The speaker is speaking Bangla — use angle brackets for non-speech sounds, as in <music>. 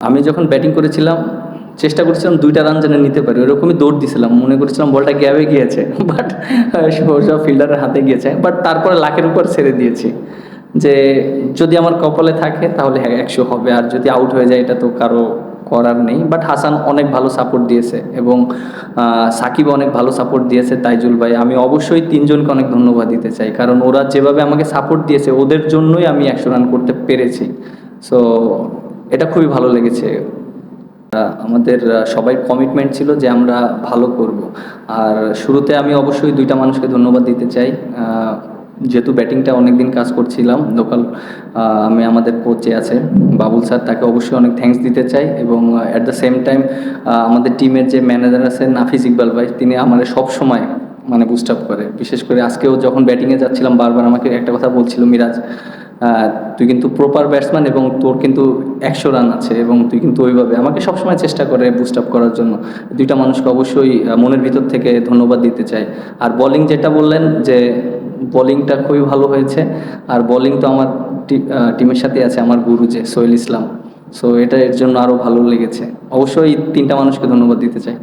আমি যখন ব্যাটিং করেছিলাম, চেষ্টা করেছিলাম দুইটা রান যেন নিতে পারি। ওরকমই দৌড় দিছিলাম। মনে করেছিলাম বলটা গ্যাবে গিয়েছে <laughs> বাট সব ফিল্ডারের হাতে গিয়েছে। বাট তারপরে লাখের উপর ছেড়ে দিয়েছি। যে যদি আমার কপালে থাকে, তাহলে হ্যাঁ একশো হবে। আর যদি আউট হয়ে যায়, এটা তো কারও করার নেই। বাট হাসান অনেক ভালো সাপোর্ট দিয়েছে এবং সাকিব অনেক ভালো সাপোর্ট দিয়েছে তাইজুল ভাই। আমি অবশ্যই তিনজনকে অনেক ধন্যবাদ দিতে চাই। কারণ ওরা যেভাবে আমাকে সাপোর্ট দিয়েছে, ওদের জন্যই আমি একশো রান করতে পেরেছি। সো এটা খুবই ভালো লেগেছে। আমাদের সবাই কমিটমেন্ট ছিল যে আমরা ভালো করব। আর শুরুতে আমি অবশ্যই দুইটা মানুষকে ধন্যবাদ দিতে চাই। যেহেতু ব্যাটিংটা অনেকদিন কাজ করছিলাম লোকাল আমি আমাদের কোচে আছে, বাবুল স্যার, তাকে অবশ্যই অনেক থ্যাঙ্কস দিতে চাই এবং অ্যাট দ্য সেম টাইম আমাদের টিমের যে ম্যানেজার আছে, নাফিস ইকবাল ভাই, তিনি আমাদের সব সময় মানে বুস্ট আপ করে। বিশেষ করে আজকেও যখন ব্যাটিংয়ে যাচ্ছিলাম, বারবার আমাকে একটা কথা বলছিল, মিরাজ তুই কিন্তু প্রপার ব্যাটসম্যান এবং তোর কিন্তু একশো রান আছে এবং তুই কিন্তু ওইভাবে আমাকে সবসময় চেষ্টা করে বুস্ট আপ করার জন্য। দুইটা মানুষকে অবশ্যই মনের ভিতর থেকে ধন্যবাদ দিতে চাই। আর বোলিং যেটা বললেন যে বোলিংটা খুবই ভালো হয়েছে। আর বোলিং তো আমার টিমের সাথে আছে, আমার গুরু যে, সোহেল ইসলাম। সো এটা এর জন্য আরও ভালো লেগেছে। অবশ্যই তিনটা মানুষকে ধন্যবাদ দিতে চাই।